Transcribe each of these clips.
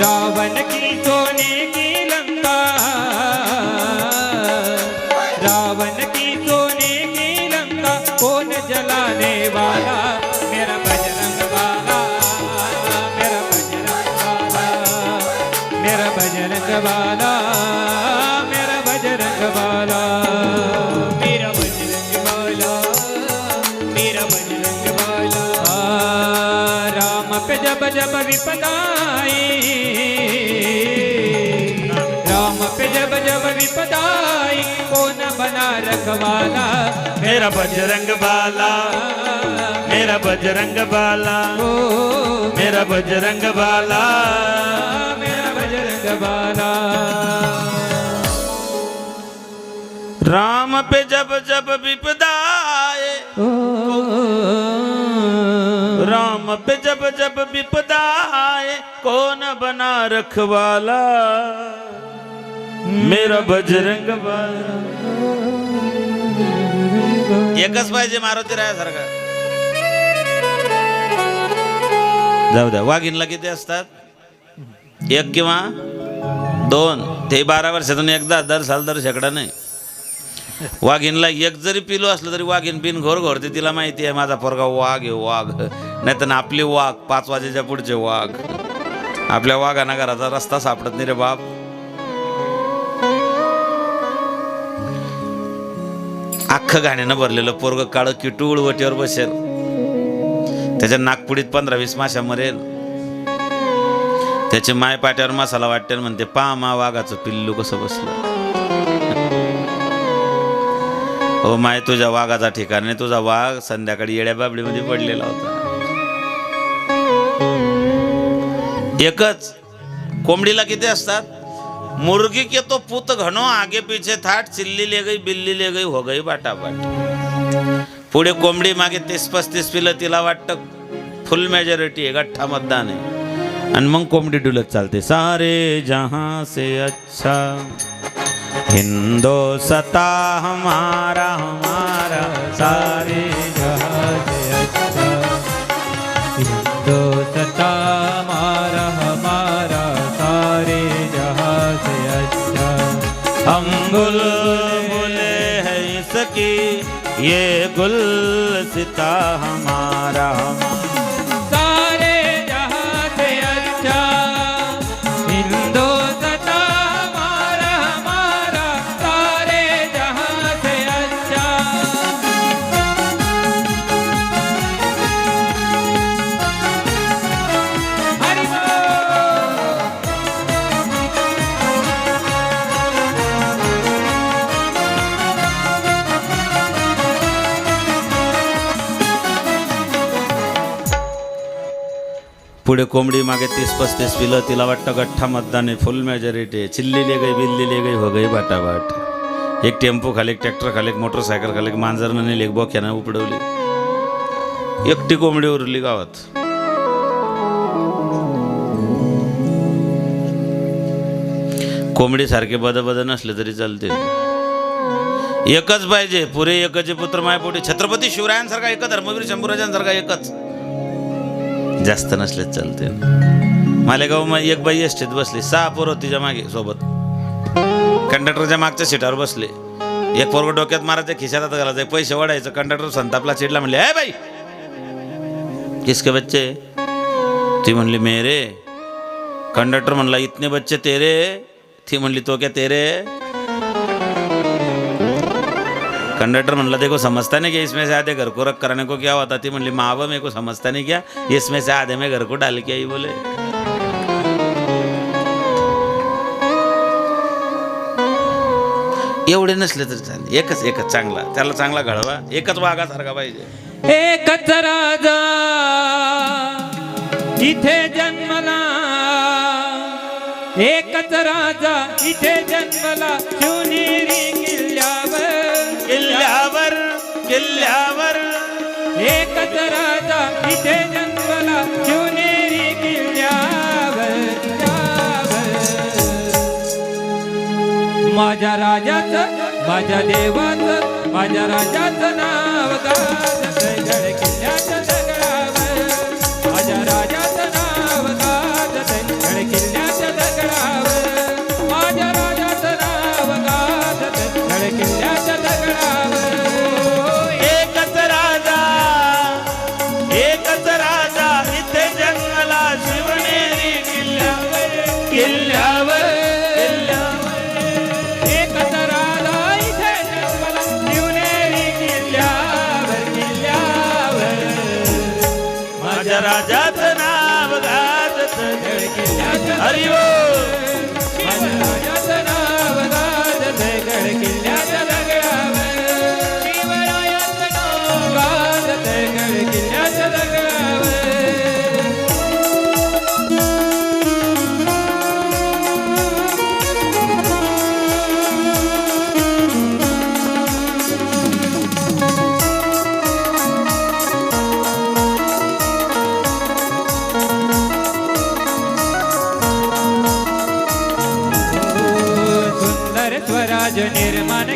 रावण की सोने की लंका। रावण की सोने की लंका कौन जलाने वाला? मेरा बजरंग वाला मेरा बजरंग वाला मेरा बजरंग वाला मेरा बजरंग वाला मेरा बजरंग वाला मेरा बजरंग वाला राम पे जब जब विपदा रखवाला मेरा बजरंग बाला, मेरा बजरंग बाला ओ मेरा बजरंग बाला, मेरा बजरंग वाला राम पे जब जब विपदा आए राम पे जब जब विपदा आए कौन बना रखवाला? मेरा बजरंग बाला। एकच पाहिजे मारुती रायासारखा. जाऊ द्या वाघिनला किती असतात? एक किंवा दोन. ते बारा वर्षातून एकदा दर साल दर शेकडा नाही. वाघिनला एक जरी पिलो असलं तरी वाघीन बिन घोर घोरते तिला माहिती आहे माझा पोरगा वाघ आहे वाघ. नाही तर आपले वाघ पाच वाजेच्या पुढचे वाघ. आपल्या वाघांना घराचा रस्ता सापडत नाही रे बाप. अख्खं घाण्यानं भरलेलं पोरग काळं किटूळ वटीवर बसेल. त्याच्या नागपुडीत पंधरा वीस माशा मरेल. त्याची माय पाट्यावर मसाला वाटेल म्हणते पा मा वाघाचं पिल्लू कसं बसलं? हो माय तुझ्या वाघाचा ठिकाण ठिकाणी तुझा वाघ संध्याकाळी येड्या बाबडीमध्ये पडलेला होता. एकच कोंबडीला किती असतात? मुर्गी के तो पुत घणो आगे पीछे थाट चिल्ली ले गई बिल्ली ले गई हो गई बाटाबाट। पुढे कोंबडी मागे तीस पस्तीस पिलं तिला वाटतं फुल मेजॉरिटी आहे गठ्ठा मतदान आहे. आणि मग कोंबडी डुलत चालते सारे जहां से अच्छा। हिंदो सता हमारा हमारा सारे ये गुल सिता हमारा। पुढे कोंबडी मागे तीस पस्तीस पिलं तिला वाटतं गठ्ठा मतदान आहे फुल मेजॉरिटी आहे चिल्ली ले गई बिल्ली ले गई हो गई बाटाबाट. एक टेम्पो खाली एक ट्रॅक्टर खाली एक मोटरसायकल खाली एक मांजरनं नेली एक बोक्यानं उपडवली. एकटी कोंबडी उरली गावात. कोंबडीसारखे बदबद नसले तरी चालते एकच पाहिजे पुरे एकचे पुत्र मायपोटी. छत्रपती शिवरायांसारखा एकच धर्मवीर शंभूराजांसारखा एकच. जास्त नसलेच चालते मालेगाव मग एक बाई एसटीत बसली सहा पोरं तिच्यामागे सोबत. कंडक्टरच्या मागच्या सीटावर बसले. एक पोरग डोक्यात मारायचं खिशात घालायचं पैसे वाढायचं. कंडक्टर संतापला चिडला म्हणले हे बाई! किसके बच्चे? ती म्हणली मेरे. कंडक्टर म्हणला इतने बच्चे तेरे? ती म्हणली तो क्या तेरे? कंडक्टर म्हणला देखो समझता नहीं क्या इसमें से आधे घर को रख कराने को क्या होता थी म्हणली मावा मेरे को समझता नहीं क्या? इसमें से आधे में घर को डाल के आई बोले। एवढे नसले तरी चालेल एकच एकच चांगला त्याला चांगला घडवा एकच वाघासारखा पाहिजे. एकच राजा इथे जन्मला. एकच राजा इथे जन्मला शिवनेरी किल्ल्यावर एकच राजा इथे जन्मला. शिवनेरी किल्ल्यावर माझ्या राजाचं माझ्या देवाचं माझ्या राजाचं नाव गाजतंय राजाचं नाव गाजत हरिओ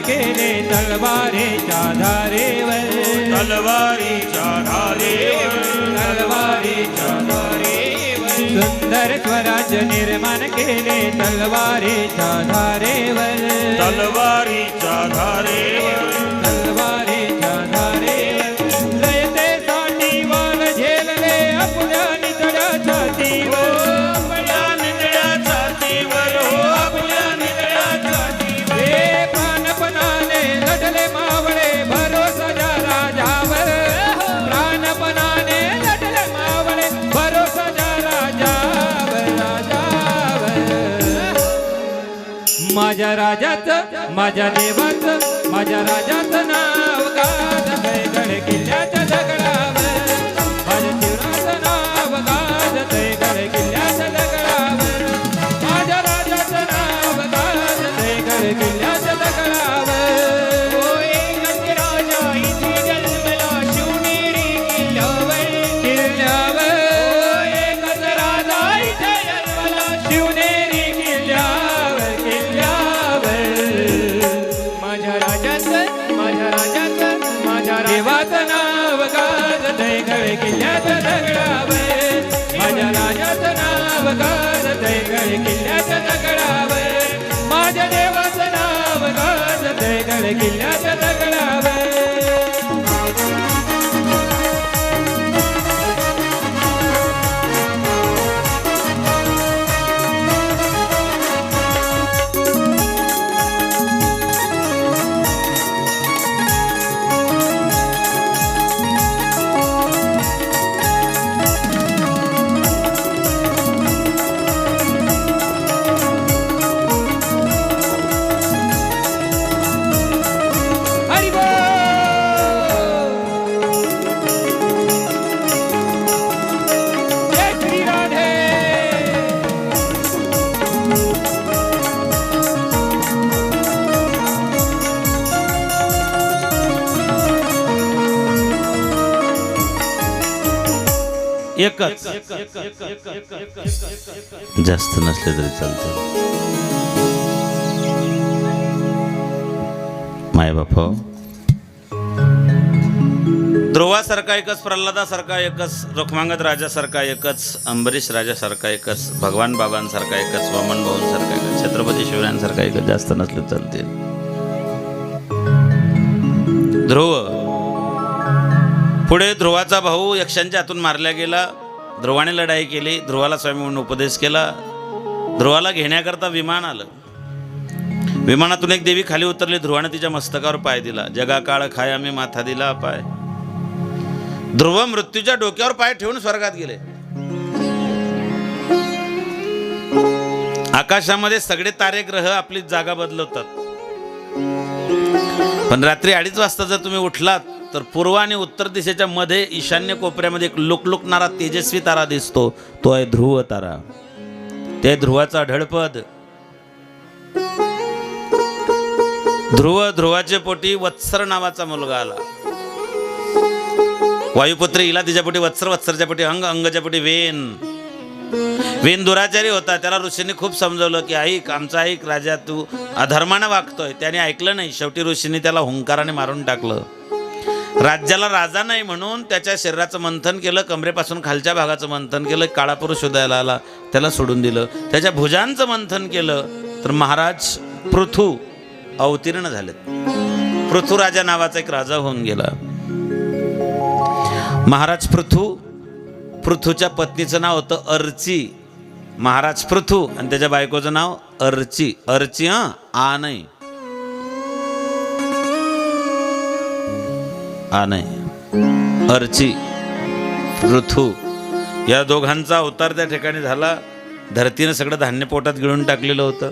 केले तलवारीच्या धारेवर. तलवारीच्या धारेवर. तलवारीच्या धारेवर. सुंदर स्वराज निर्माण केले तलवारीच्या धारेवर. तलवारीच्या धारेवर. राजाचं माझ्या देवाचं माझ्या राजाचं नाव गाजतंय गड किल्ल्यात गाजतंय गड एकच. जास्त नसले तरी चालते. माय बाप ध्रुवासारखा एकच प्रल्हादासारखा एकच रुक्मांगद राजासारखा एकच अंबरीश राजासारखा एकच भगवान बाबांसारखा एकच वामन भाऊंसारखा एकच छत्रपती शिवरायांसारखा एकच जास्त नसले चालते ध्रुव. पुढे ध्रुवाचा भाऊ यक्षांच्या हातून मारला गेला. ध्रुवाने लढाई केली ध्रुवाला स्वामी म्हणून उपदेश केला. ध्रुवाला घेण्याकरता विमान आलं. विमानातून एक देवी खाली उतरली ध्रुवाने तिच्या मस्तकावर पाय दिला. जगा काळ खाय आम्ही माथा दिला पाय. ध्रुव मृत्यूच्या डोक्यावर पाय ठेवून स्वर्गात गेले. आकाशामध्ये सगळे तारे ग्रह आपली जागा बदलवतात. पण रात्री अडीच वाजता जर तुम्ही उठलात तर पूर्व आणि उत्तर दिशेच्या मध्ये ईशान्य कोपऱ्यामध्ये एक लुकलुकणारा तेजस्वी तारा दिसतो. तो आहे ध्रुव तारा. ते ध्रुवाचा ढळपद. ध्रुव ध्रुवाचे पोटी वत्सर नावाचा मुलगा आला. वायुपुत्री हिला तिच्या पोटी वत्सर वत्सरच्या पोटी अंग अंगच्या पोटी वेन. वेन दुराचारी होता. त्याला ऋषींनी खूप समजवलं की ऐक आमचा ऐक राजा तू अधर्मानं वागतोय. त्याने ऐकलं नाही. शेवटी ऋषींनी त्याला हुंकाराने मारून टाकलं. राज्याला राजा नाही म्हणून त्याच्या शरीराचं मंथन केलं कमरेपासून खालच्या भागाचं मंथन केलं काळा पुरुष शोधायला आला त्याला सोडून दिलं. त्याच्या भुजांचं मंथन केलं तर महाराज पृथू अवतीर्ण झालेत. पृथ्वीराजा नावाचा एक राजा होऊन गेला. महाराज पृथू पृथूच्या पत्नीचं नाव होतं अर्ची. महाराज पृथू आणि त्याच्या बायकोचं नाव अर्ची. अर्ची हां आ नाही. आ नाही अर्ची ऋथू या दोघांचा अवतार त्या ठिकाणी झाला. धरतीनं सगळं धान्य पोटात गिळून टाकलेलं होतं.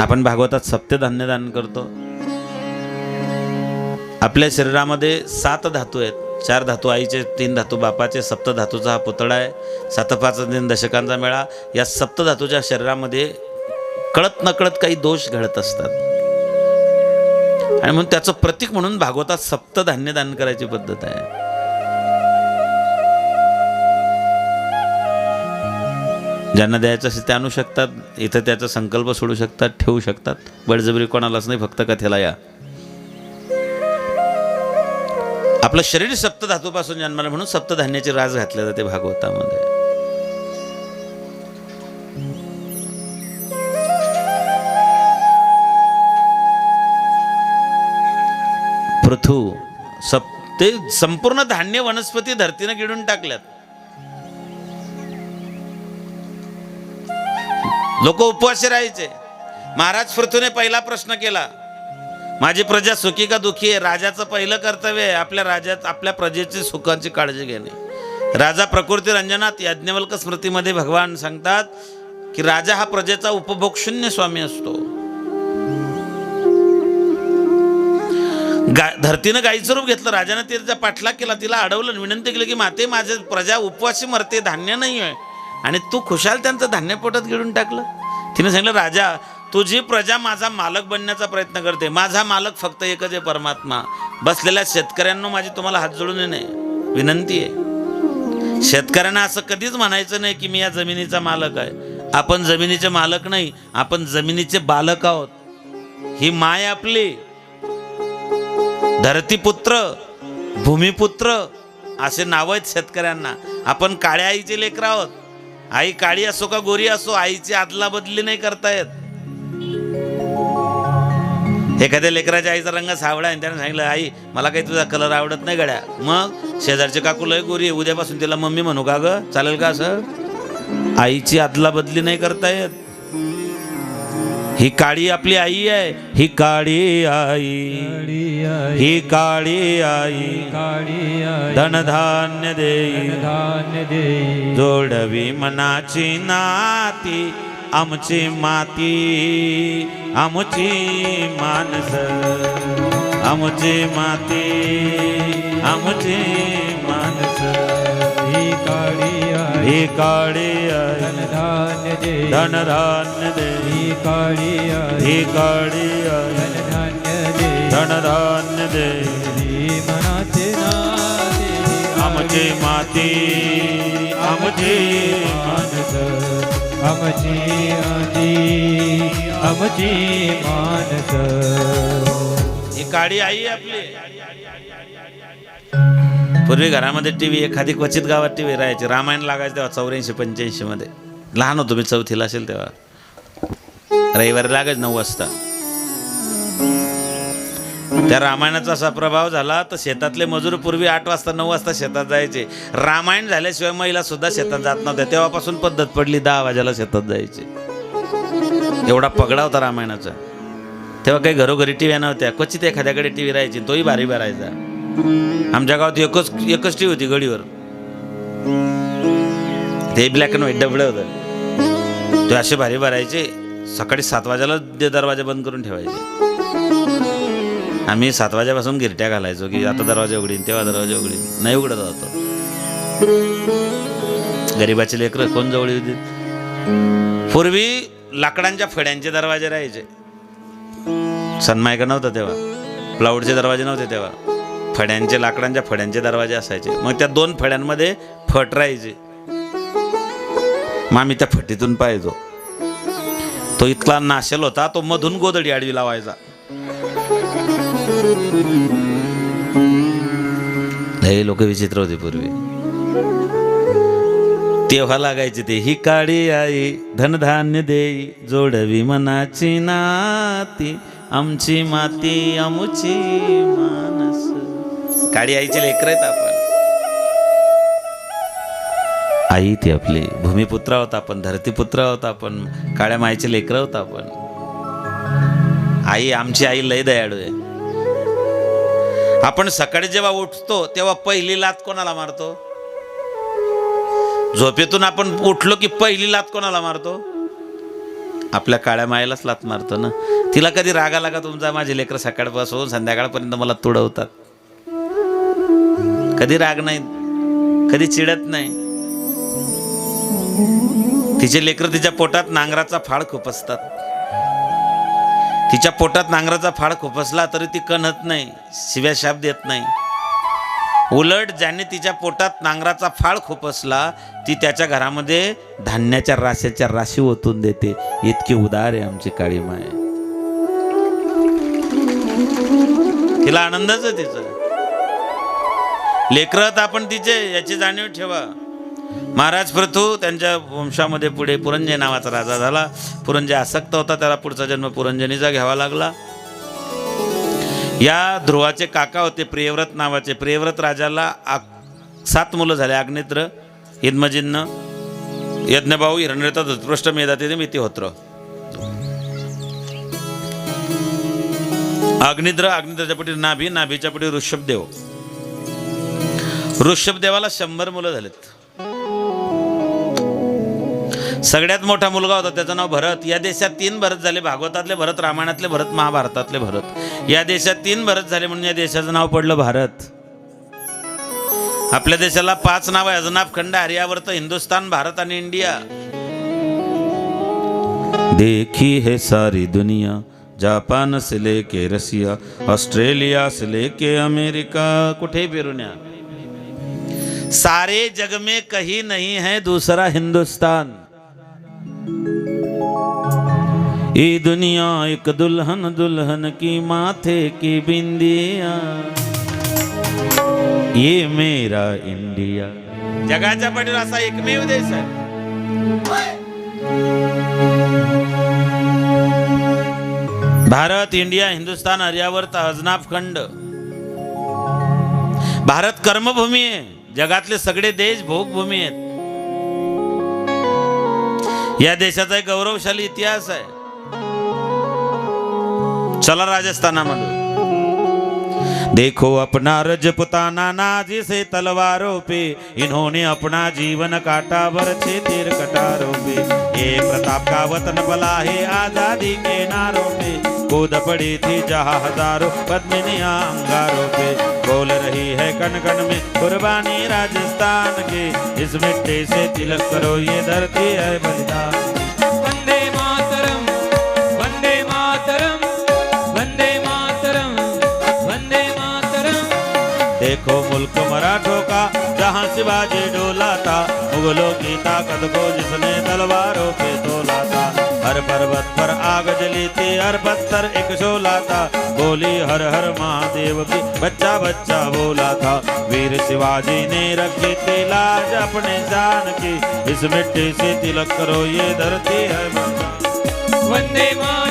आपण भागवतात सप्त धान्य दान करतो. आपल्या शरीरामध्ये सात धातू आहेत. चार धातू आईचे तीन धातू बापाचे सप्त धातूचा हा पुतळा आहे. सात पाच दिन दशकांचा मेळा. या सप्त धातूच्या शरीरामध्ये कळत नकळत काही दोष घडत असतात. आणि म्हणून त्याचं प्रतीक म्हणून भागवतात सप्त धान्य दान करायची पद्धत आहे. ज्यांना द्यायचं असेल ते आणू शकतात इथं त्याचा संकल्प सोडू शकतात ठेवू शकतात. बळजबरी कोणालाच नाही फक्त कथेला या. आपलं शरीर सप्त धातूपासून जन्माला म्हणून सप्तधान्याची राज घातले जाते भागवतामध्ये. पृथू सप ते संपूर्ण धान्य वनस्पती धरतीनं गिळून टाकल्यात. लोक उपवासे राहायचे. महाराज पृथूने पहिला प्रश्न केला माझी प्रजा सुखी का दुखी आहे? राजाचं पहिलं कर्तव्य आहे आपल्या राजात आपल्या प्रजेची सुखांची काळजी घेणे. राजा प्रकृती रंजनात याज्ञवल्क स्मृतीमध्ये भगवान सांगतात की राजा हा प्रजेचा उपभोग शून्य स्वामी असतो. गा धरतीनं गाईचं रूप घेतलं राजानं तिचा पाठलाग केला तिला अडवलं विनंती केली की माते माझे प्रजा उपवासी मरते धान्य नाही आहे. आणि तू खुशाल त्यांचं धान्य पोटात गिळून टाकलं? तिने सांगितलं राजा तुझी प्रजा माझा मालक बनण्याचा प्रयत्न करते. माझा मालक फक्त एकच आहे परमात्मा. बसलेल्या शेतकऱ्यांना माझी तुम्हाला हात जोडून येणे विनंती आहे. शेतकऱ्यांना असं कधीच म्हणायचं नाही की मी या जमिनीचा मालक आहे. आपण जमिनीचे मालक नाही आपण जमिनीचे बालक आहोत. ही माय आपली. धरतीपुत्र भूमिपुत्र असे नाव आहेत शेतकऱ्यांना. आपण काळ्या आईचे लेकर आहोत. आई काळी असो का गोरी असो आईची आदला बदली नाही करता येत. एखाद्या लेकराच्या आईचा रंग सावळा आणि त्याने सांगितलं आई मला काही तुझा कलर आवडत नाही गड्या. मग शेजारचे काकू लय गोरी उद्यापासून तिला मम्मी म्हणू का ग? चालेल का असं? आईची आदला बदली नाही करता येत. ही काळी आपली आई आहे ही काळी आई. ही काळी आई. धनधान्य देई. धान्य देई जोडवी मनाची नाती आमची माती आमची मानस आमची माती आमची ही काळी आहे धान्य दे धनधान्य दे ही काळी ही काळी आहे धान्य दे धनधान्य दे मनाचे नाते आमची माती आमची मानस आमची आजी आमची मानस ही काळी आई आपली पूर्वी घरामध्ये टीव्ही एखादी क्वचित गावात टीव्ही राहायची. रामायण लागायचं तेव्हा चौऱ्याऐंशी पंच्याऐंशी मध्ये. लहान होतो मी चौथीला असेल तेव्हा. रविवारी लागायच नऊ वाजता. त्या रामायणाचा असा प्रभाव झाला तर शेतातले मजूर पूर्वी आठ वाजता नऊ वाजता शेतात जायचे. रामायण झाल्याशिवाय महिला सुद्धा शेतात जात नव्हत्या. तेव्हापासून पद्धत पडली दहा वाजेला शेतात जायचे. एवढा पगडा होता रामायणाचा. तेव्हा काही घरोघरी टीव्या नव्हत्या. क्वचित एखाद्याकडे टीव्ही राहायची तोही भारी भरायचा. आमच्या गावात एकच एकच टी होती गडीवर. ते ब्लॅक अँड व्हाईट डबडं होतं. ते असे भारी भरायचे सकाळी सात वाजायला ते दरवाजा बंद करून ठेवायचे. आम्ही सात वाजेपासून गिरट्या घालायचो की आता दरवाजा उघडीन तेव्हा दरवाजा उघडीन. नाही उघडत होतो गरीबाचे लेकरं कोण जवळ होती पूर्वी लाकडांच्या फड्यांचे दरवाजे राहायचे. सन्मायका नव्हतं तेव्हा. प्लाऊडचे दरवाजे नव्हते तेव्हा. फड्यांचे लाकडांच्या फड्यांचे दरवाजे असायचे. मग त्या दोन फड्यांमध्ये फट राहायचे. मग आम्ही त्या फटीतून पाहायचो. तो इतका नाशेल होता तो मधून गोदडी आडवी लावायचा. हे लोक विचित्र होते पूर्वी. तेव्हा लागायचे ते ही काळी आई धनधान्य देई जोडवी मनाची नाती आमची माती अमुची माती. काळी आईचे लेकर आहेत आपण. आई ती आपली भूमिपुत्र आहोत आपण धरतीपुत्र आहोत आपण काळ्या माईचे लेकर आहोत आपण. आई आमची आई लय दयाळू आहे. आपण सकाळी जेव्हा उठतो तेव्हा पहिली लात कोणाला मारतो? झोपेतून आपण उठलो की पहिली लात कोणाला मारतो? आपल्या काळ्या मायेलाच लात मारतो ना. तिला कधी राग आला का तुमचा? माझे लेकर सकाळपासून संध्याकाळपर्यंत मला तुडवतात. कधी राग नाही कधी चिडत नाही. तिचे लेकर तिच्या पोटात नांगराचा फाळ खुपसतात तिच्या पोटात नांगराचा फाळ खुपसला तरी ती कणत नाही शिव्या शाप देत नाही. उलट ज्याने तिच्या पोटात नांगराचा फाळ खुपसला ती त्याच्या घरामध्ये धान्याच्या राशाच्या राशी ओतून देते. इतकी उदार आहे आमची काळी माय तिला आनंदच आहे तिचा. लेकरत आपण तिचे याची जाणीव ठेवा. महाराज प्रथू त्यांच्या वंशामध्ये पुढे पुरंजय नावाचा राजा झाला. पुरंजय आसक्त होता त्याला पुढचा जन्म पुरंजनीचा घ्यावा लागला. या ध्रुवाचे काका होते प्रियव्रत नावाचे. प्रियव्रत राजाला सात मुलं झाले अग्नित्र इद्मजिन्न यज्ञभाऊ हिरण्यता उत्कृष्ट मेधाते मिती होत्र अग्निद्र अग्निद्राच्या पटी नाभी नाभीच्या पटी ऋषभदेव. ऋषभदेवाला शंभर मुलं झालेत. सगळ्यात मोठा मुलगा होता त्याचं नाव भरत. या देशात तीन भरत झाले भागवतातले भरत रामायणातले भरत महाभारतातले भरत. या देशात तीन भरत झाले म्हणून या देशाचं नाव पडलं भारत. आपल्या देशाला पाच नाव आहे अजनाब खंड आर्यावर्त हिंदुस्तान भारत आणि इंडिया. देखी है सारी दुनिया जापान से लेके रशिया ऑस्ट्रेलिया से लेके अमेरिका. कुठेही फिरून या. सारे जग में कहीं नहीं है दूसरा हिंदुस्तान। ये दुनिया एक दुल्हन दुल्हन की माथे की बिंदिया। ये मेरा इंडिया। पाठीवर असा एकमेव देश आहे। भारत, इंडिया, हिंदुस्तान आर्यावर्त अजनाफ खंड। भारत कर्मभूमी आहे। जगातले सगळे देश भोगभूमी आहेत. या देशाचा एक गौरवशाली इतिहास आहे. चला राजस्थानामध्ये. देखो अपना रजपुताना ना जिसे तलवारों पे इन्होंने अपना जीवन काटा बरछे तीर कटारों पे। ये प्रताप का वतन बला है आजादी के नारों पे। कूद पड़ी थी जहां हजारों पद्मिनिया अंगारों पे। बोल रही है कण कण में कुर्बानी राजस्थान की। इस मिट्टी से तिलक करो ये धरती है बलिदान। वंदे मातरम वंदे मातरम वंदे मातरम वंदे मातरम। देखो मुल्क मराठों का जहाँ शिवाजी डोला था मुगलों की ताकत को जिसने तलवारों पे तोला था हर पर्वत पर आग जली थी हर पत्थर एक शोला था। बोली हर हर महादेव की बच्चा बच्चा बोला था। वीर शिवाजी ने रखी थी लाज अपने जान की। इस मिट्टी से तिलक करो ये धरती है। वंदे मातरम।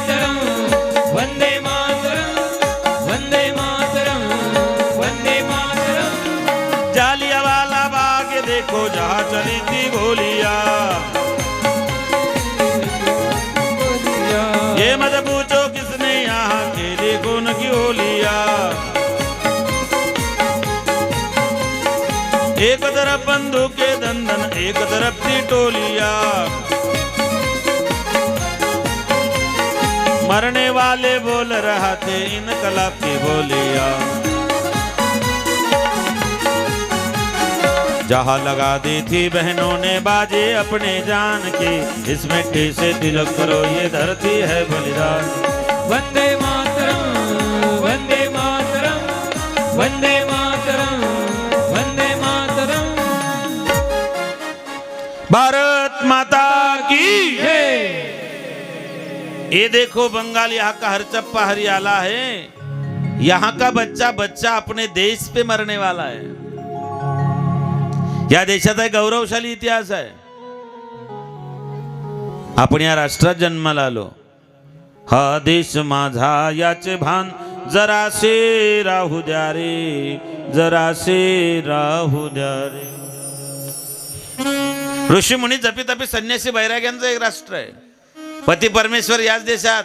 तरफ़ थी टोलिया। मरने वाले बोल रहा थे इनकलाब की बोलिया। जहाँ लगा दी थी बहनों ने बाजे अपने जान की, इस मिट्टी से तिलक करो ये धरती है बलिदान। वंदे मातरम वंदे मातरम, वंदे भारत माता की है। ये देखो बंगाल यहाँ का हर चप्पा हरियाला है। यहाँ का बच्चा बच्चा अपने देश पे मरने वाला है। या देशाचा एक गौरवशाली इतिहास आहे। आपण या राष्ट्रात जन्माला आलो। हा देश माझा याचे भान जरासे राहू द्या रे जरासे राहू द्या रे। ऋषी मुनी जपी तपी संन्यासी बैराग्यांचं एक राष्ट्र आहे. पती परमेश्वर याच देशात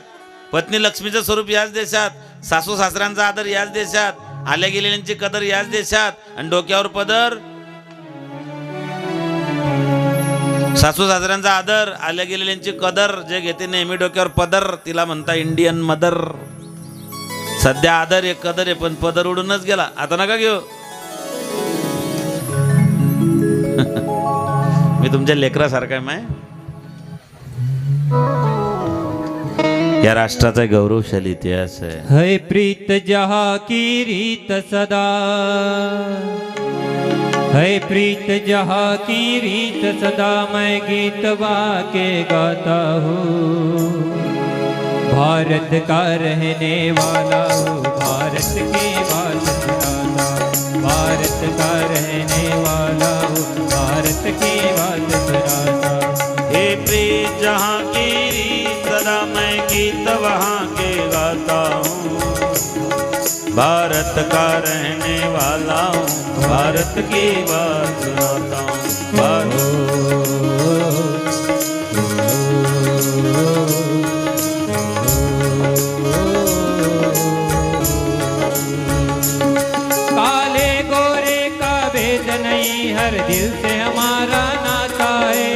पत्नी लक्ष्मीचं स्वरूप याच देशात सासू सासऱ्यांचा आदर याच देशात आल्या गेलेल्यांची कदर याच देशात आणि डोक्यावर पदर. सासू सासऱ्यांचा आदर आल्या गेलेल्यांची कदर जे घेते नेहमी डोक्यावर पदर तिला म्हणता इंडियन मदर. सध्या आदर आहे कदर आहे पण पदर उडूनच गेला. आता नका घेऊ. मी तुमच्या लेकरासारखा आहे माय. या राष्ट्राचा गौरवशाली इतिहास आहे. है प्रीत जहा की रीत सदा. है प्रीत जहा की रीत सदा मैं गीत वा के गाता हूँ. भारत का रहने वाला हूँ भारत के वाला भारत का रहने वाला हो? भारत की बात सुनाता। हे प्रिय जहाँ की सदा मैं गीत वहाँ के गाता हूँ। भारत का रहने वाला हूँ। भारत की बात सुनाता हूँ। भारत दिल से हमारा नाता है।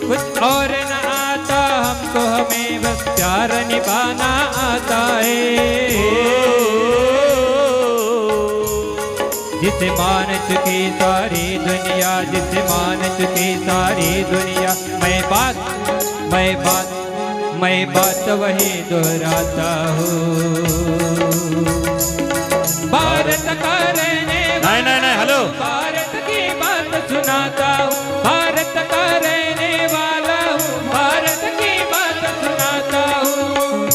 कुछ और न आता, हमको हमें बस प्यार निभाना आता है। जिसे मान चुकी सारी दुनिया, जिसे मान चुकी सारी दुनिया, मैं बात मैं बात मैं बात वही दोहराता हूँ। भारत का रहने नाही नाही नाही हॅलो. भारत की बात सुनाता हूँ भारत का रहने वाला हूँ भारत की बात सुनाता। हूँ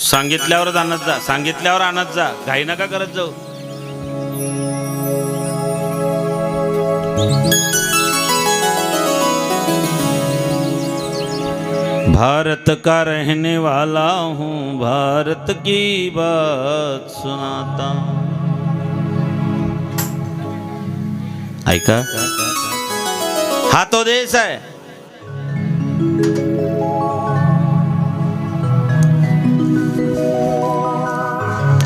सांगितल्यावरच आणत जा सांगितल्यावर आणत जा घाई नका करत जाऊ. भारत का रहने वाला हूँ भारत की बात सुनाता ऐका हा तो देश आहे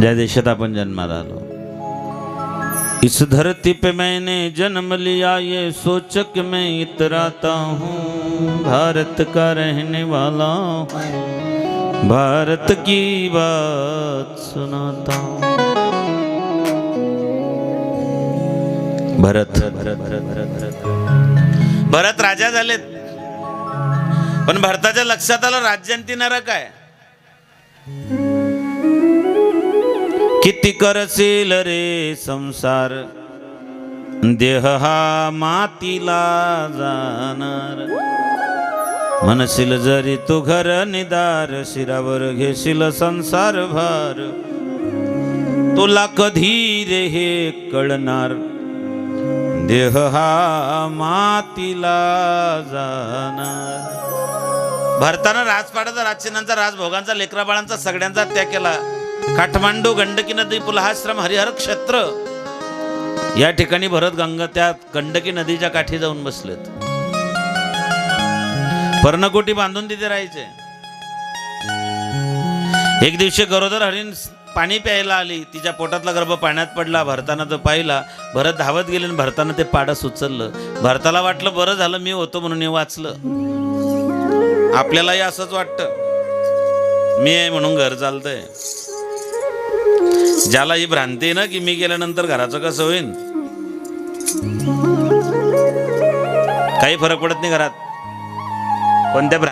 ज्या देशात आपण जन्माला आलो। इस धरती पे मैंने जन्म लिया ये सोच के मैं इतराता हूँ। भारत का रहने वाला हूँ। भारत की बात सुनाता हूँ। भरत भरत भरत भरत भरत। भरत राजा झालेत। पण भरताच्या लक्षात आलं राज्यांती नरक आहे. किती करशील रे संसार? देह हा मातीला जाणार. म्हणशील जरी तू घर निदार शिरावर घेशील संसार भार. तुला कधी रे हे कळणार? देह हा मातीला जाणार. भारतानं राजपाडाचा राजचिन्हांचा राजभोगांचा लेकराबाळांचा सगळ्यांचा त्याग केला. काठमांडू गंडकी नदी पुलहाश्रम हरिहर क्षेत्र. या ठिकाणी भरत गंगा त्या गंडकी नदीच्या काठी जाऊन बसलेत. पर्णकोटी बांधून तिथे राहायचे. एक दिवशी गरोदर हरिण पाणी प्यायला आली. तिच्या पोटातला गर्भ पाण्यात पडला. भरताना तो पाहिला. भरत धावत गेले आणि भरताना ते पाडस उचललं. भरताला वाटलं बरं झालं मी होतो म्हणून हे वाचलं. आपल्यालाही असंच वाटतं. मी आहे म्हणून घर चालतंय. ज्याला ही भ्रांती आहे ना की मी गेल्यानंतर घराचं कसं होईल काही फरक पडत नाही घरात. कोणत्या भ्रांती